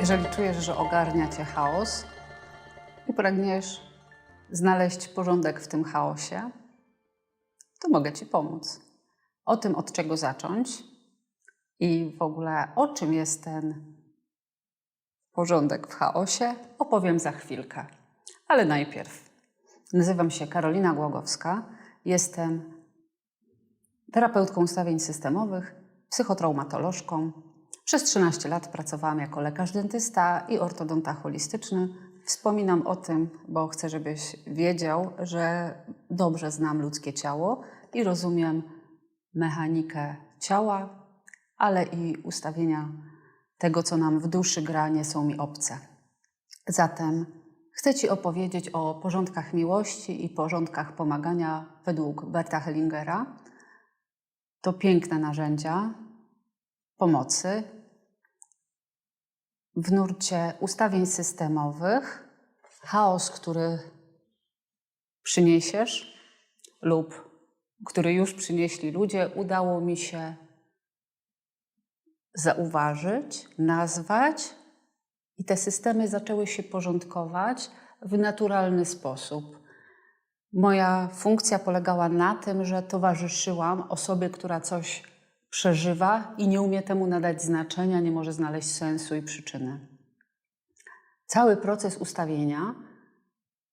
Jeżeli czujesz, że ogarnia cię chaos i pragniesz znaleźć porządek w tym chaosie, to mogę ci pomóc. O tym, od czego zacząć i w ogóle o czym jest ten porządek w chaosie, opowiem za chwilkę. Ale najpierw. Nazywam się Karolina Głogowska. Jestem terapeutką ustawień systemowych, psychotraumatolożką. Przez 13 lat pracowałam jako lekarz dentysta i ortodonta holistyczny. Wspominam o tym, bo chcę, żebyś wiedział, że dobrze znam ludzkie ciało i rozumiem mechanikę ciała, ale i ustawienia tego, co nam w duszy gra, nie są mi obce. Zatem chcę Ci opowiedzieć o porządkach miłości i porządkach pomagania według Berta Hellingera. To piękne narzędzia pomocy w nurcie ustawień systemowych. Chaos, który przyniesiesz lub który już przynieśli ludzie, udało mi się zauważyć, nazwać i te systemy zaczęły się porządkować w naturalny sposób. Moja funkcja polegała na tym, że towarzyszyłam osobie, która coś przeżywa i nie umie temu nadać znaczenia, nie może znaleźć sensu i przyczyny. Cały proces ustawienia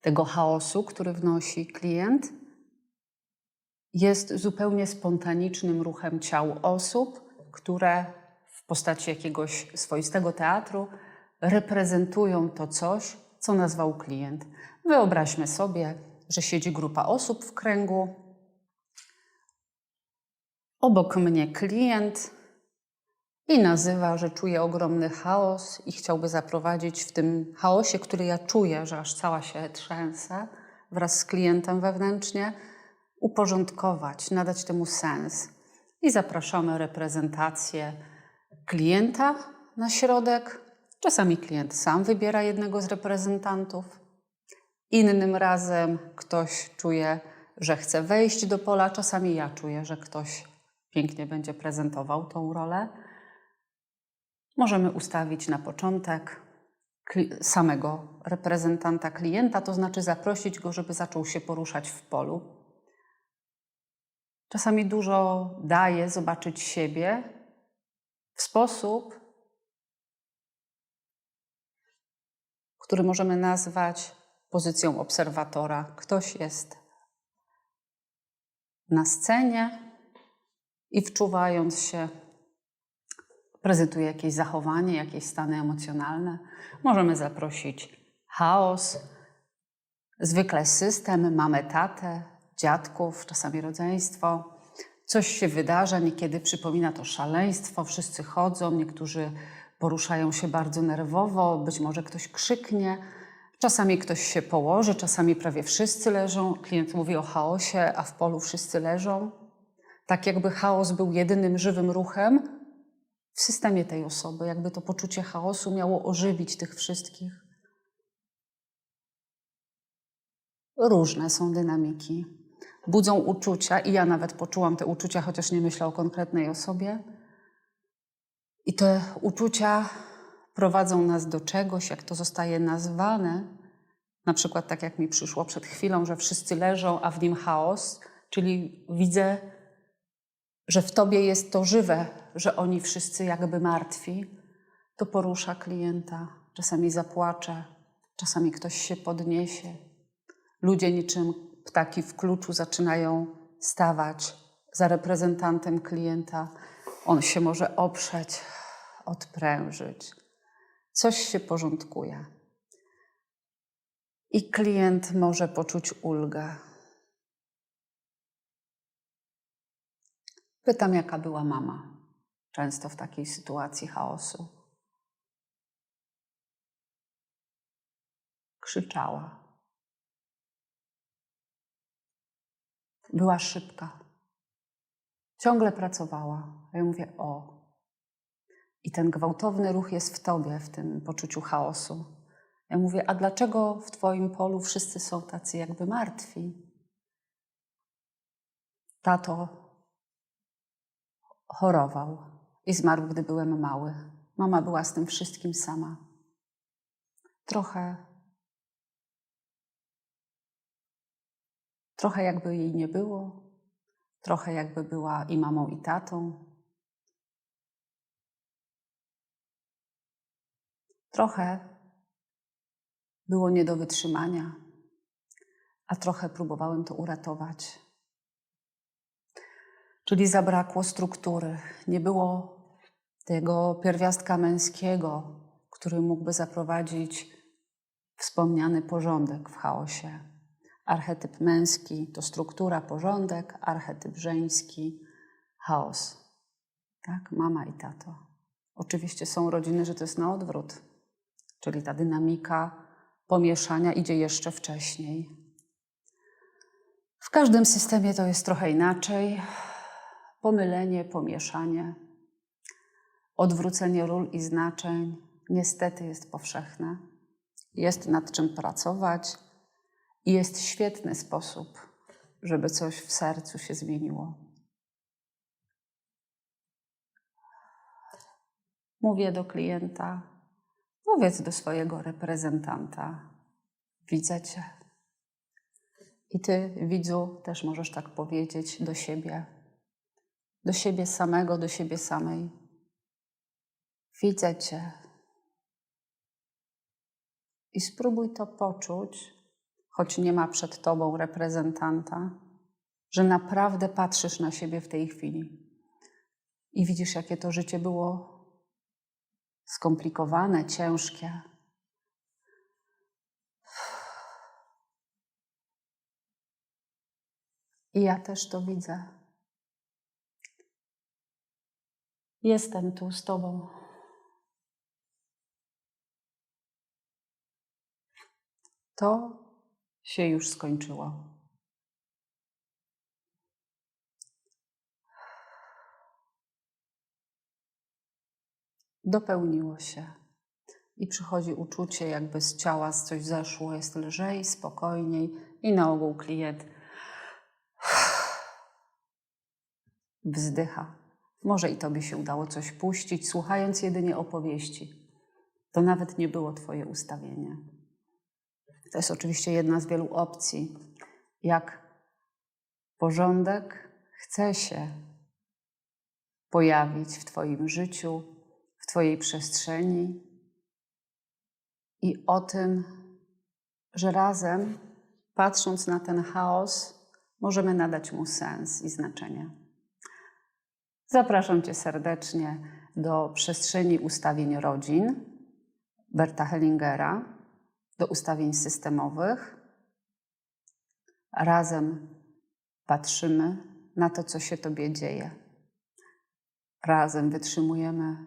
tego chaosu, który wnosi klient, jest zupełnie spontanicznym ruchem ciał osób, które w postaci jakiegoś swoistego teatru reprezentują to coś, co nazwał klient. Wyobraźmy sobie, że siedzi grupa osób w kręgu. Obok mnie klient i nazywa, że czuje ogromny chaos i chciałby zaprowadzić w tym chaosie, który ja czuję, że aż cała się trzęsę wraz z klientem wewnętrznie, uporządkować, nadać temu sens. I zapraszamy reprezentację klienta na środek. Czasami klient sam wybiera jednego z reprezentantów. Innym razem ktoś czuje, że chce wejść do pola. Czasami ja czuję, że ktoś pięknie będzie prezentował tą rolę. Możemy ustawić na początek samego reprezentanta klienta, to znaczy zaprosić go, żeby zaczął się poruszać w polu. Czasami dużo daje zobaczyć siebie w sposób, który możemy nazwać pozycją obserwatora. Ktoś jest na scenie i wczuwając się, prezentuje jakieś zachowanie, jakieś stany emocjonalne. Możemy zaprosić chaos, zwykle system, mamę, tatę, dziadków, czasami rodzeństwo. Coś się wydarza, niekiedy przypomina to szaleństwo, wszyscy chodzą, niektórzy poruszają się bardzo nerwowo, być może ktoś krzyknie, czasami ktoś się położy, czasami prawie wszyscy leżą. Klient mówi o chaosie, a w polu wszyscy leżą. Tak jakby chaos był jedynym żywym ruchem w systemie tej osoby, jakby to poczucie chaosu miało ożywić tych wszystkich. Różne są dynamiki. Budzą uczucia, i ja nawet poczułam te uczucia, chociaż nie myślę o konkretnej osobie. I te uczucia prowadzą nas do czegoś, jak to zostaje nazwane, na przykład tak jak mi przyszło przed chwilą, że wszyscy leżą, a w nim chaos, czyli widzę, że w tobie jest to żywe, że oni wszyscy jakby martwi, to porusza klienta. Czasami zapłacze, czasami ktoś się podniesie. Ludzie niczym ptaki w kluczu zaczynają stawać za reprezentantem klienta. On się może oprzeć, odprężyć. Coś się porządkuje. I klient może poczuć ulgę. Pytam, jaka była mama, często w takiej sytuacji chaosu. Krzyczała. Była szybka. Ciągle pracowała. Ja mówię: O. I ten gwałtowny ruch jest w tobie, w tym poczuciu chaosu. Ja mówię: A dlaczego w Twoim polu wszyscy są tacy jakby martwi? Tato chorował i zmarł, gdy byłem mały. Mama była z tym wszystkim sama. trochę, trochę jakby jej nie było, trochę jakby była i mamą, i tatą. Trochę było nie do wytrzymania, a trochę próbowałem to uratować. Czyli zabrakło struktury, nie było tego pierwiastka męskiego, który mógłby zaprowadzić wspomniany porządek w chaosie. Archetyp męski to struktura, porządek, archetyp żeński chaos. Tak, mama i tato. Oczywiście są rodziny, że to jest na odwrót, czyli ta dynamika pomieszania idzie jeszcze wcześniej. W każdym systemie to jest trochę inaczej. Pomylenie, pomieszanie, odwrócenie ról i znaczeń niestety jest powszechne. Jest nad czym pracować i jest świetny sposób, żeby coś w sercu się zmieniło. Mówię do klienta, powiedz do swojego reprezentanta: Widzę cię. I ty, widzu, też możesz tak powiedzieć do siebie, do siebie samego, do siebie samej. Widzę cię. I spróbuj to poczuć, choć nie ma przed tobą reprezentanta, że naprawdę patrzysz na siebie w tej chwili i widzisz, jakie to życie było skomplikowane, ciężkie. I ja też to widzę. Jestem tu z Tobą. To się już skończyło. Dopełniło się. I przychodzi uczucie, jakby z ciała z coś zeszło, jest lżej, spokojniej i na ogół klient wzdycha. Może i tobie się udało coś puścić, słuchając jedynie opowieści. To nawet nie było twoje ustawienie. To jest oczywiście jedna z wielu opcji, jak porządek chce się pojawić w Twoim życiu, w Twojej przestrzeni i o tym, że razem, patrząc na ten chaos, możemy nadać mu sens i znaczenie. Zapraszam Cię serdecznie do przestrzeni ustawień rodzin Berta Hellingera, do ustawień systemowych. Razem patrzymy na to, co się Tobie dzieje. Razem wytrzymujemy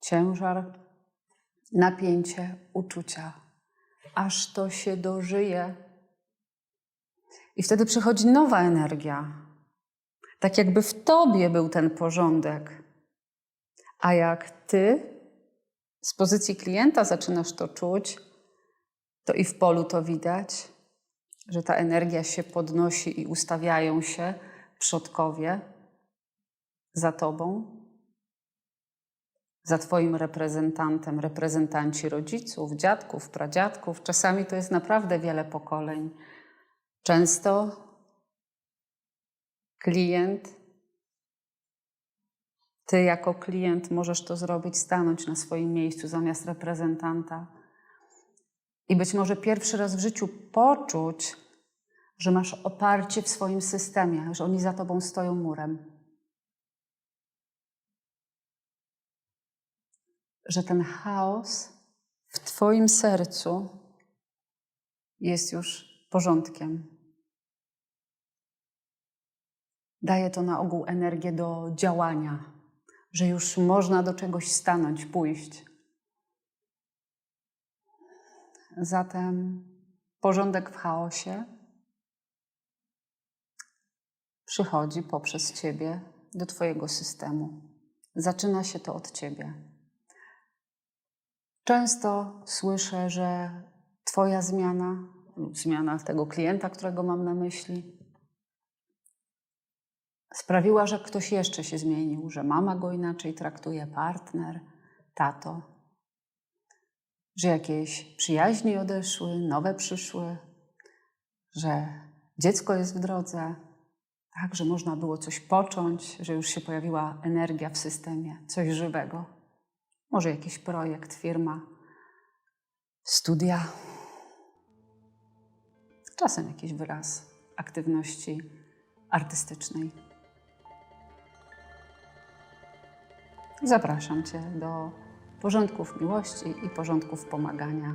ciężar, napięcie, uczucia, aż to się dożyje. I wtedy przychodzi nowa energia. Tak jakby w Tobie był ten porządek. A jak Ty z pozycji klienta zaczynasz to czuć, to i w polu to widać, że ta energia się podnosi i ustawiają się przodkowie za tobą, za twoim reprezentantem, reprezentanci rodziców, dziadków, pradziadków. Czasami to jest naprawdę wiele pokoleń. Często klient, ty jako klient możesz to zrobić, stanąć na swoim miejscu zamiast reprezentanta i być może pierwszy raz w życiu poczuć, że masz oparcie w swoim systemie, że oni za tobą stoją murem. Że ten chaos w Twoim sercu jest już porządkiem. Daje to na ogół energię do działania, że już można do czegoś stanąć, pójść. Zatem porządek w chaosie przychodzi poprzez Ciebie do Twojego systemu. Zaczyna się to od Ciebie. Często słyszę, że Twoja zmiana lub zmiana tego klienta, którego mam na myśli, sprawiła, że ktoś jeszcze się zmienił, że mama go inaczej traktuje, partner, tato że jakieś przyjaźni odeszły, nowe przyszły, że dziecko jest w drodze, tak, że można było coś począć, że już się pojawiła energia w systemie, coś żywego. Może jakiś projekt, firma, studia. Czasem jakiś wyraz aktywności artystycznej. Zapraszam Cię do porządków miłości i porządków pomagania.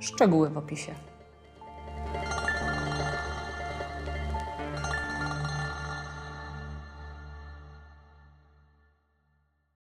Szczegóły w opisie.